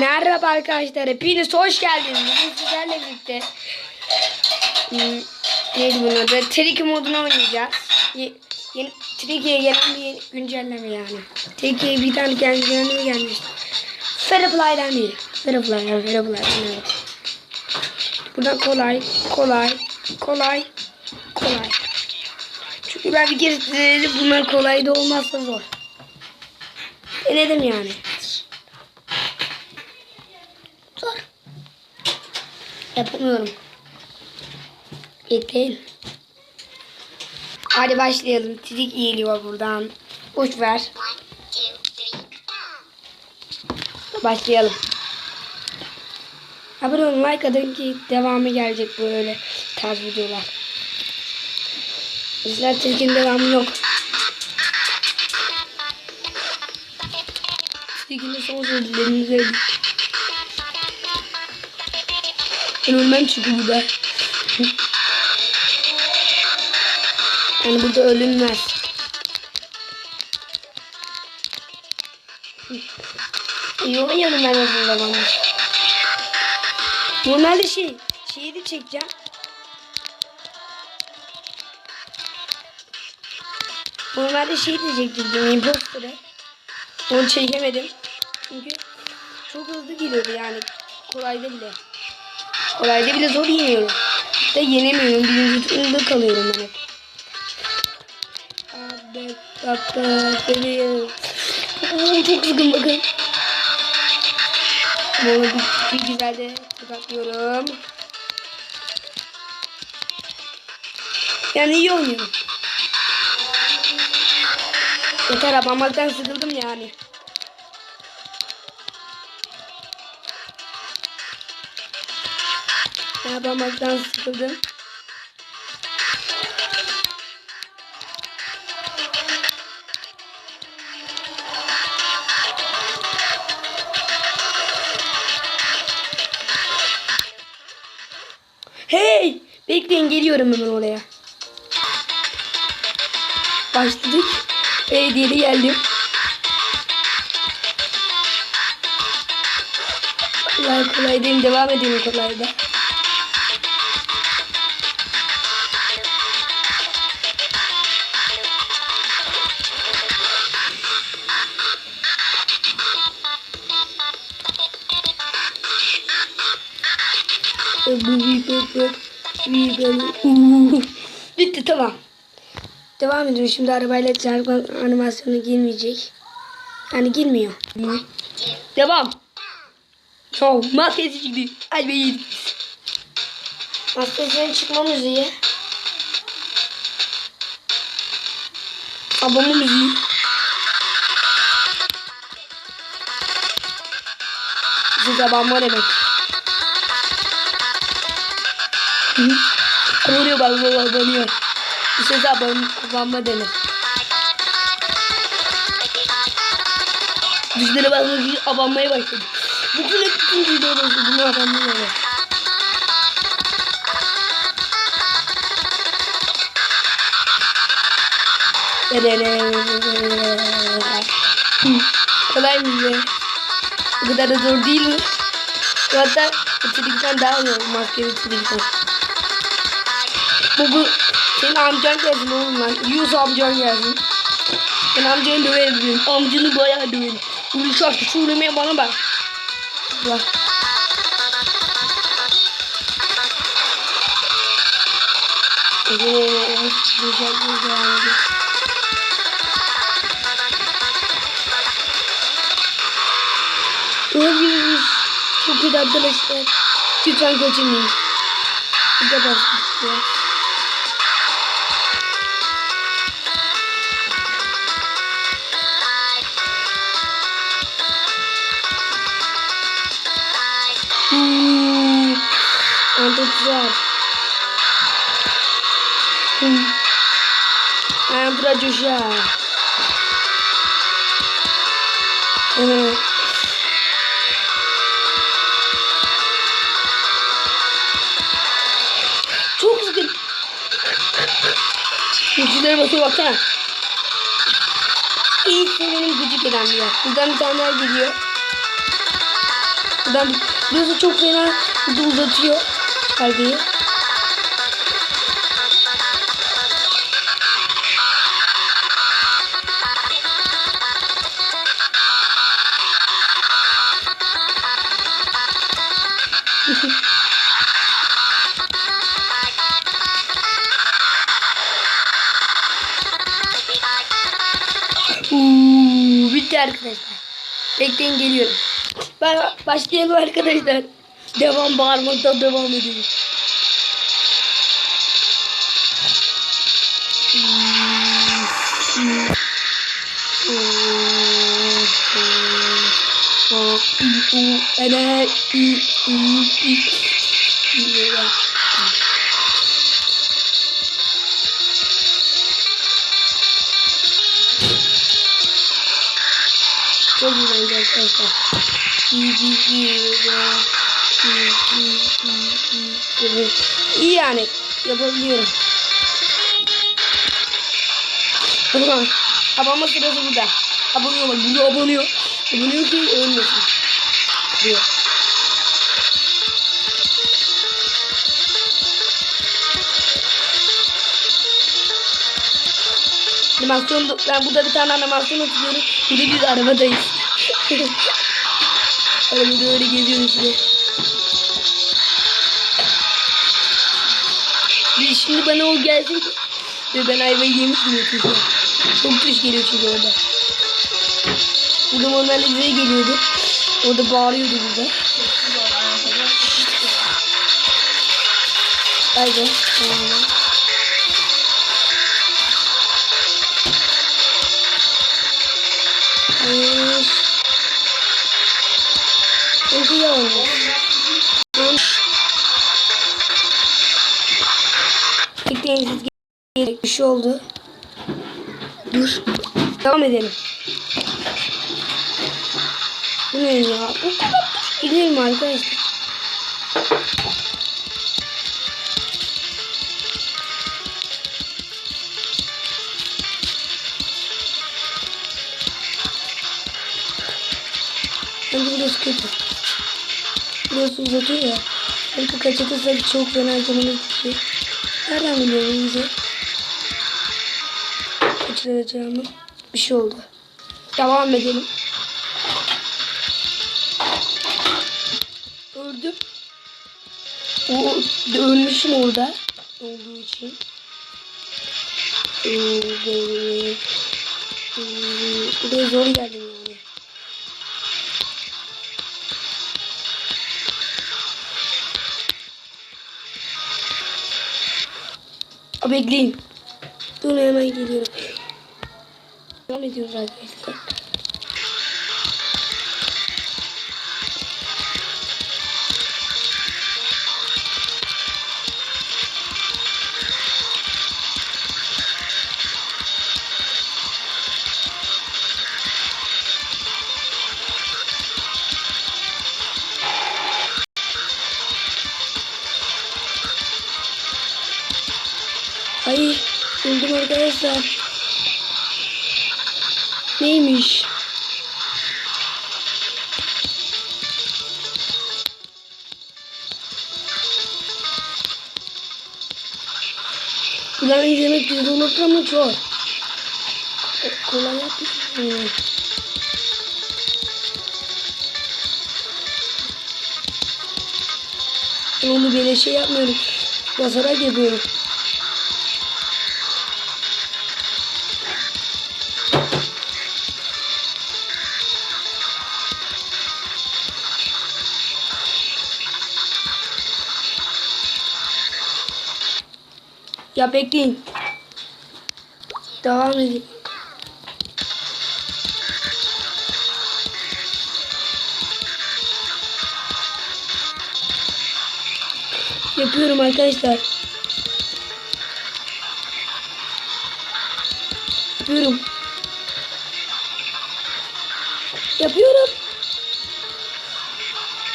Merhaba arkadaşlar. Hepiniz hoş geldiniz. Bugün sizlerle birlikte hmm, neydi bunun adı? Tricky modunu oynayacağız. Ye, yeni, Tricky'ye gelen bir güncelleme yani. Tricky'ye bir tane güncelleme gelmiş. Fairplay'den değil. Fairplay'den, Fairplay'den evet. Buradan kolay, kolay, kolay, kolay. Çünkü ben bir kere denedim. Bunlar kolay da olmazsa zor. Denedim yani. Zor. Yapamıyorum. Yeter. Hadi başlayalım. Trik geliyor buradan. Uç ver. Başlayalım. Abone olun like atın ki devamı gelecek böyle tarz videolar. Bizler Trik'in devamı yok. De son sözlerinize Ben ölmem çünkü burada. Yani burada ölünmez. İyi oynuyorum ben uzun zamandır. Normalde şey, şeyi de çekeceğim. Normalde şeyi de çektirdim, imposter'ı. Onu çekemedim. Çünkü çok hızlı geliyordu yani. Kolayda bile. Kolayda bile zor yeniyorum. Da yenemiyorum. Birinci turunda kalıyorum ben hep. Abi, baba, bebeğim. Oo, çok sıkın bakın. Bunu bir, bir güzel de tokatlıyorum. Yani iyi oynuyorum. Yeter abanmaktan sıkıldım yani. Abanmaktan sıkıldım. Hey! Bekleyin geliyorum hemen oraya. Başladık. Hey diye geldim. Kolay kolay değil. Devam edelim kolayda. Bitti tamam. Devam ediyor. Şimdi arabayla çarpma animasyonu girmeyecek. Yani girmiyor. Devam. Oh, maskesi çıktı. Hadi be yedik. Maskesinin çıkma müziği. Abama müziği. Siz abanma demek. Kuruyor bak baba abanıyor. Bu ses aban, abanma denir. Düşlere bakmak için abanmaya başladı. Bütün hep bütün videoda bunu abanmaya başladı. Kolay mı be? Bu kadar da zor değil mi? Hatta bitirdikten daha zor maske bitirdikten. Bu, bu senin amcan gelsin oğlum lan. Yunus amcan gelsin. Ben amcanı döverim. Amcanı bayağı döverim. Bunu şarkı söylemeye bana bak. Bak. Evet, güzel güzel. Görüyoruz. Çok iyi arkadaşlar. Lütfen kaçırmayın. Bu kadar. I'm Pradyusha. Evet. Çok sıkın. Yüzüleri basıyor baksana. İyi benim gıcık eden bir yer. Buradan bir tane daha geliyor. Buradan burası çok fena uzatıyor perdeyi. Uuu, bitti arkadaşlar. Bekleyin geliyorum. Ben başlayalım arkadaşlar. Devam bağırmaktan devam edelim. Çok iyi bence arkadaşlar. İyi yani yapabiliyorum. Tamam. Abone sırası burada. Abone ol. Burada. Abone ol ki ölmesin. Diyor. Animasyon, ben burada bir tane animasyon atıyorum. Bir de biz arabadayız. Arabada öyle geziyoruz işte. Şimdi bana o gelsin ve ben ayvayı yemiştim ötesi. Çok tuş geliyor çünkü orada. Burada onlarla bize geliyordu. Orada bağırıyordu burada. Haydi. Tamam. Hayır. Çok iyi oldu. Bekleyin siz gelin. Bir şey oldu. Dur. Devam edelim. Bu ne ya? Bu kadar gidelim arkadaşlar. Bence burası kötü. Burası uzatıyor ya. Belki kaçırırsa çok fena canımız tutuyor. Nereden biliyorum bize? Kaçıracağımı. Bir şey oldu. Devam edelim. Öldüm. O ölmüşüm orada. Olduğu için. Ee, böyle- Ee, Buraya zor geldim Aa, bekleyin. Dur hemen geliyorum. Devam ediyoruz arkadaşlar. Ay buldum arkadaşlar. Neymiş? Ulan izlemek güzel olur ama çok. Kolay yapmışsın. Ben onu böyle şey yapmıyorum. Basarak yapıyorum. Ya bekleyin. Devam edin. Yapıyorum arkadaşlar. Yapıyorum.